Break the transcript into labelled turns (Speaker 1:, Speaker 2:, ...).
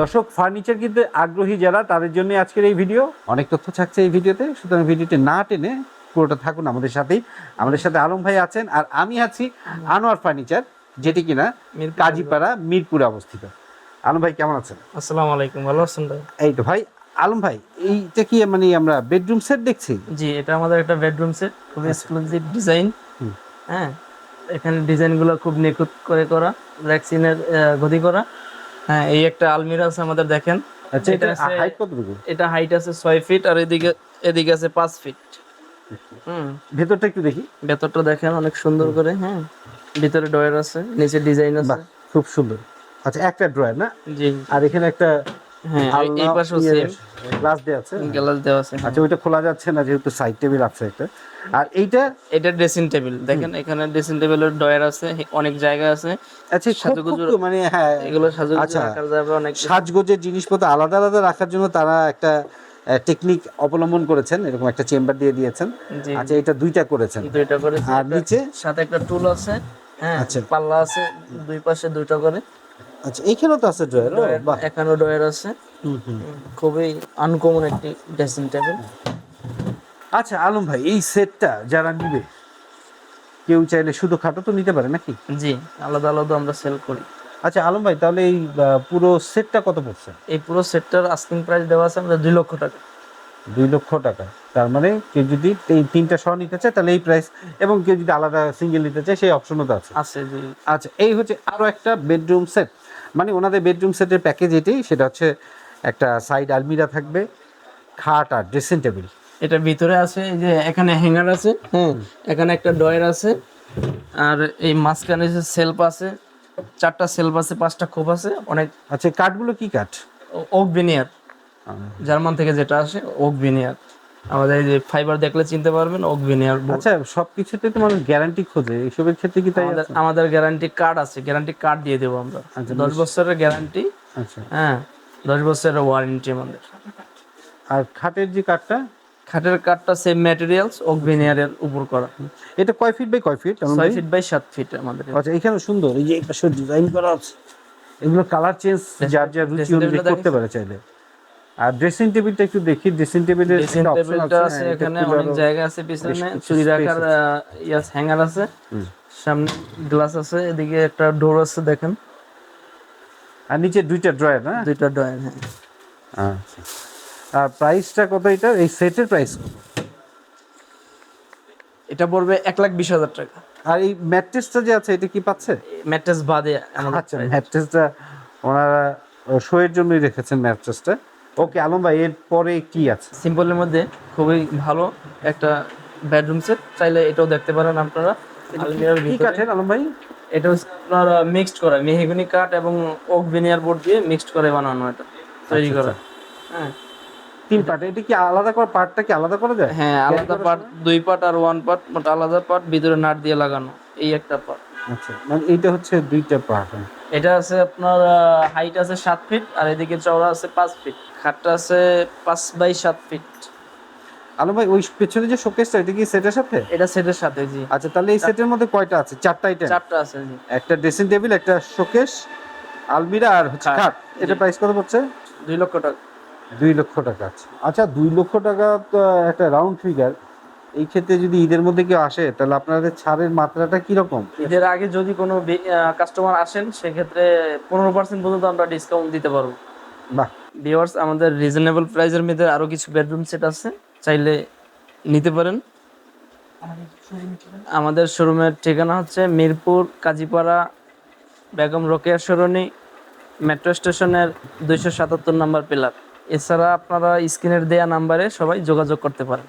Speaker 1: দর্শক ফার্নিচার কিনতে আগ্রহী যারা তাদের জন্য আজকের এই ভিডিও অনেক তথ্য থাকছে এই ভিডিওতে সুতরাং ভিডিওটি না টেনে পুরোটা থাকুন আমাদের সাথেই। আমাদের সাথে আলম ভাই আছেন আর আমি আছি আনোয়ার ফার্নিচার যেটি কিনা। কাজীপাড়া মিরপুরে অবস্থিত। আলম ভাই কেমন আছেন?
Speaker 2: আসসালামু আলাইকুম ভালো আছেন ভাই?
Speaker 1: এই তো ভাই আলম ভাই এইটা কি মানে আমরা বেডরুম সেট দেখছি?
Speaker 2: জি এটা আমাদের একটা বেডরুম সেট খুব এক্সক্লুসিভ ডিজাইন হ্যাঁ এখানে ডিজাইনগুলো খুব নিখুঁত করে করা ভ্যাকসিনের গদি করা। হ্যাঁ এই একটা আলমিরা আছে আমাদের দেখেন।
Speaker 1: আচ্ছা এটা হাইট কতটুকু?
Speaker 2: এটা হাইট আছে ছয় ফিট আর এদিকে এদিকে আছে পাঁচ ফিট হুম।
Speaker 1: ভেতরটা একটু দেখি।
Speaker 2: ভেতরটা দেখেন অনেক সুন্দর করে হ্যাঁ। ভিতরে ডয়ার আছে নিচে ডিজাইন আছে।
Speaker 1: খুব সুন্দর। আচ্ছা একটা ড্রয়ার না?
Speaker 2: জি।
Speaker 1: আর এখানে একটা
Speaker 2: হ্যাঁ এই- এই পাশেও সেম
Speaker 1: গ্লাস দেওয়া আছে?
Speaker 2: গ্লাস দেওয়া আছে
Speaker 1: আচ্ছা ওইটা খোলা যাচ্ছে না যেহেতু সাইড টেবিল আছে একটা। আর এইটা?
Speaker 2: এটা ড্রেসিং টেবিল দেখেন এখানে ড্রেসিং টেবিলের ডয়ার আছে অনেক জায়গা আছে।
Speaker 1: আচ্ছা
Speaker 2: সাজুগুজু-
Speaker 1: মানে হ্যাঁ।
Speaker 2: এগুলো সাজুগুজু
Speaker 1: আচ্ছা।
Speaker 2: রাখা যাবে অনেক
Speaker 1: সাজগোজের জিনিসপত্র আলাদা আলাদা রাখার জন্য তারা একটা টেকনিক অবলম্বন করেছেন এরকম একটা চেম্বার দিয়ে দিয়েছেন। আচ্ছা এটা দুইটা করেছেন।
Speaker 2: দুইটা করে
Speaker 1: আর নিচে?
Speaker 2: সাথে একটা টুল আছে হ্যাঁ
Speaker 1: আচ্ছা।
Speaker 2: পাল্লা আছে দুই পাশে দুইটা করে।
Speaker 1: আচ্ছা এইখানেও তো আছে ড্রয়ার
Speaker 2: এখানেও ডয়ার আছে। খুবই আনকমন একটি ড্রেসিং টেবিল
Speaker 1: আচ্ছা আলম ভাই এই সেটটা যারা নিবে কেউ চাইলে শুধু খাটো তো নিতে পারে নাকি?
Speaker 2: জি আলাদা আলাদা আমরা সেল করি।
Speaker 1: আচ্ছা আলম ভাই তাহলে এই পুরো সেটটা কত পড়ছে?
Speaker 2: এই পুরো সেটটার আস্কিং প্রাইস দেওয়া আছে আমাদের দুই লক্ষ টাকা।
Speaker 1: দুই লক্ষ টাকা। তার মানে কেউ যদি এই তিনটা সহ নিতে চায় তাহলে এই প্রাইস এবং কেউ যদি আলাদা সিঙ্গেল নিতে চায় সেই অপশনও তো আছে।
Speaker 2: আছে জি।
Speaker 1: আচ্ছা এই হচ্ছে আরও একটা বেডরুম সেট মানে ওনাদের বেডরুম সেটের প্যাকেজ এটাই সেটা হচ্ছে একটা সাইড আলমিরা থাকবে খাট আর ড্রেসিং টেবিল
Speaker 2: এটা ভিতরে আছে এই যে এখানে হ্যাঙ্গার আছে হ্যাঁ এখানে একটা ডয়ার আছে আর এই মাঝখানে যে সেলফ আছে চারটা সেলফ আছে পাঁচটা খোপ আছে অনেক
Speaker 1: আচ্ছা কাঠগুলো কি কাঠ?
Speaker 2: ওক ভিনিয়ার জার্মান থেকে যেটা আসে ওক ভিনিয়ার আমাদের এই যে ফাইবার দেখলে চিনতে পারবেন ওক ভিনিয়ার
Speaker 1: আচ্ছা সবকিছুতে তো মানুষ গ্যারান্টি খোঁজে এইসবের ক্ষেত্রে কি তাই
Speaker 2: আমাদের গ্যারান্টি কার্ড আছে গ্যারান্টি কার্ড দিয়ে দেবো আমরা।
Speaker 1: আচ্ছা,
Speaker 2: দশ বছরের গ্যারান্টি
Speaker 1: আচ্ছা।
Speaker 2: হ্যাঁ। দশ বছরের ওয়ারেন্টি আমাদের।
Speaker 1: আর খাটের যে কাঠটা?
Speaker 2: খাটের কাঠটা সেম ম্যাটেরিয়ালস ভিনিয়ারের উপর করা।
Speaker 1: এটা কয় ফিট বাই কয় ফিট
Speaker 2: ছয় ফিট বাই সাত ফিট আমাদের
Speaker 1: আচ্ছা এখানে সুন্দর। এই যে পাশে ডিজাইন করা আছে এগুলো কালার চেঞ্জ যার যার রুচি অনুযায়ী করতে পারে চাইলে। আর ড্রেসিং টেবিলটা একটু দেখি ড্রেসিং টেবিলের
Speaker 2: ড্রেসিং টেবিলটা আছে এখানে অনেক জায়গা আছে পিছনে। চুরি রাখার ইয়াস হ্যাঙ্গার আছে। সামনে গ্লাস আছে এদিকে একটা ডোর আছে দেখেন।
Speaker 1: আর নিচে দুইটা ড্রয়ার না?
Speaker 2: দুইটা ডয়ার হ্যাঁ।
Speaker 1: আচ্ছা। আর প্রাইসটা কত এটা? এই সেটের প্রাইস কত?
Speaker 2: এটা পড়বে এক লাখ বিশ হাজার টাকা।
Speaker 1: আর এই ম্যাট্রেসটা যে আছে এটা কি পাচ্ছে?
Speaker 2: ম্যাট্রেস বাদে আমাদের
Speaker 1: আচ্ছা ম্যাট্রেসটা ওনারা শোয়ের জন্যই রেখেছেন ম্যাট্রেসটা। ওকে আলম ভাই এর পরে কি আছে?
Speaker 2: সিম্পলের মধ্যে খুবই ভালো একটা বেডরুম সেট চাইলে এটাও দেখতে পারেন আপনারা। আলমিরার
Speaker 1: কি কাঠের আলম ভাই?
Speaker 2: এটা হচ্ছে আপনার মিক্সড করা মেহগনি কাঠ এবং ওক ভিনিয়ার বোর্ড দিয়ে মিক্সড করে বানানো এটা তৈরি
Speaker 1: আচ্ছা,
Speaker 2: করা। হ্যাঁ।
Speaker 1: তিন পার্ট এটা কি আলাদা করা পার্টটা কি আলাদা করা যায়?
Speaker 2: হ্যাঁ আলাদা পার্ট দুই পার্ট আর ওয়ান পার্ট মোট আলাদা পার্ট ভিতরে নাট দিয়ে লাগানো এই একটা পার্ট
Speaker 1: আচ্ছা মানে এইটা হচ্ছে দুইটা পার্ট
Speaker 2: এটা আছে আপনার হাইট আছে সাত ফিট আর এদিকে চওড়া আছে পাঁচ ফিট খাটটা আছে পাঁচ বাই সাত ফিট
Speaker 1: আলম ভাই ওই পেছনে যে শোকেসটা এটা কি সেটের সাথে?
Speaker 2: এটা সেটের সাথে জি।
Speaker 1: আচ্ছা তাহলে এই সেটের মধ্যে কয়টা আছে? চারটা আইটেম
Speaker 2: চারটা আছে জি।
Speaker 1: একটা ড্রেসিং টেবিল একটা শোকেস আলমিরা আর হচ্ছে
Speaker 2: খাট।
Speaker 1: খাট এটা প্রাইস কত পড়ছে?
Speaker 2: দুই লক্ষ টাকা।
Speaker 1: দুই লক্ষ টাকা আছে আচ্ছা দুই লক্ষ টাকা তো একটা রাউন্ড ফিগার এই ক্ষেত্রে যদি ঈদের মধ্যে কেউ আসে তাহলে আপনাদের ছাড়ের মাত্রাটা কীরকম?
Speaker 2: ঈদের আগে যদি কোনো কাস্টমার আসেন সেক্ষেত্রে পনেরো পার্সেন্ট পর্যন্ত আমরা ডিসকাউন্ট দিতে পারব।
Speaker 1: বাহ।
Speaker 2: ভিওয়ার্স আমাদের রিজনেবল প্রাইসের মধ্যে আরও কিছু বেডরুম সেট আছে। চাইলে নিতে পারেন। আমাদের শোরুমের ঠিকানা হচ্ছে মিরপুর কাজীপাড়া বেগম রোকেয়া সরণি মেট্রো স্টেশনের দুইশো সাতাত্তর নাম্বার পিলার। এছাড়া আপনারা স্ক্রিনের দেয়া নাম্বারে সবাই যোগাযোগ করতে পারেন।